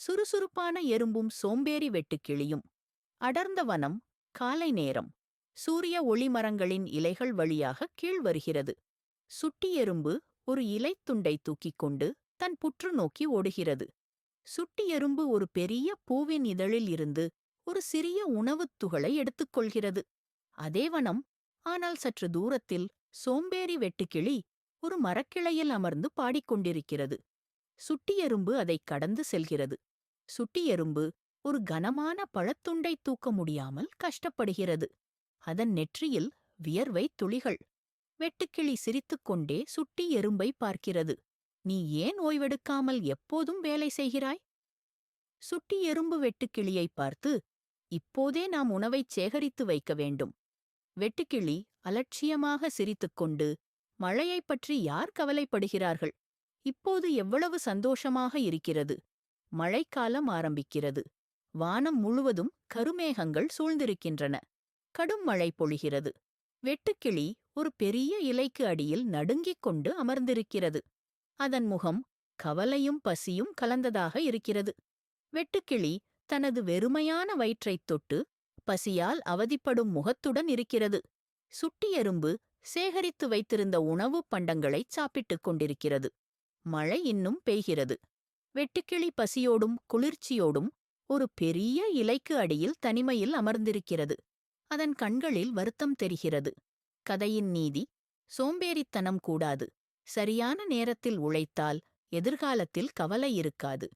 சுறுசுறுப்பான எறும்பும் சோம்பேறி வெட்டுக்கிளியும் அடர்ந்த வனம் காலை நேரம். சூரிய ஒளிமரங்களின் இலைகள் வழியாக கீழ் வருகிறது. சுட்டி எறும்பு ஒரு இலைத்துண்டை தூக்கிக் கொண்டு தன் புற்று நோக்கி ஓடுகிறது. சுட்டி எறும்பு ஒரு பெரிய பூவின் இதழில் இருந்து ஒரு சிறிய உணவுத் துகளை எடுத்துக்கொள்கிறது அதே வனம் ஆனால் சற்று தூரத்தில் சோம்பேறி வெட்டுக்கிளி ஒரு மரக்கிளையில் அமர்ந்து பாடிக்கொண்டிருக்கிறது சுட்டியரும்பு அதைக் கடந்து செல்கிறது. சுட்டியரும்பு ஒரு கனமான பழத்துண்டை தூக்க முடியாமல் கஷ்டப்படுகிறது. அதன் நெற்றியில் வியர்வை துளிகள். வெட்டுக்கிளி சிரித்துக்கொண்டே சுட்டி எறும்பை பார்க்கிறது. நீ ஏன் ஓய்வெடுக்காமல் எப்போதும் வேலை செய்கிறாய்? சுட்டி எறும்பு வெட்டுக்கிளியை பார்த்து இப்போதே நாம் உணவைச் சேகரித்து வைக்க வேண்டும். வெட்டுக்கிளி அலட்சியமாக சிரித்துக்கொண்டு மழையைப் பற்றி யார் கவலைப்படுகிறார்கள்? இப்போது எவ்வளவு சந்தோஷமாக இருக்கிறது. மழைக்காலம் ஆரம்பிக்கிறது. வானம் முழுவதும் கருமேகங்கள் சூழ்ந்திருக்கின்றன. கடும் மழை பொழிகிறது. வெட்டுக்கிளி ஒரு பெரிய இலைக்கு அடியில் நடுங்கிக் கொண்டு அமர்ந்திருக்கிறது. அதன் முகம் கவலையும் பசியும் கலந்ததாக இருக்கிறது. வெட்டுக்கிளி தனது வெறுமையான வயிற்றைத் தொட்டு பசியால் அவதிப்படும் முகத்துடன் இருக்கிறது. சுட்டி எறும்பு சேகரித்து வைத்திருந்த உணவுப் பண்டங்களைச் சாப்பிட்டுக் கொண்டிருக்கிறது. மழை இன்னும் பெய்கிறது. வெட்டுக்கிளி பசியோடும் குளிர்ச்சியோடும் ஒரு பெரிய இலைக்கு அடியில் தனிமையில் அமர்ந்திருக்கிறது. அதன் கண்களில் வருத்தம் தெரிகிறது. கதையின் நீதி சோம்பேறித்தனம் கூடாது. சரியான நேரத்தில் உழைத்தால் எதிர்காலத்தில் கவலை இருக்காது.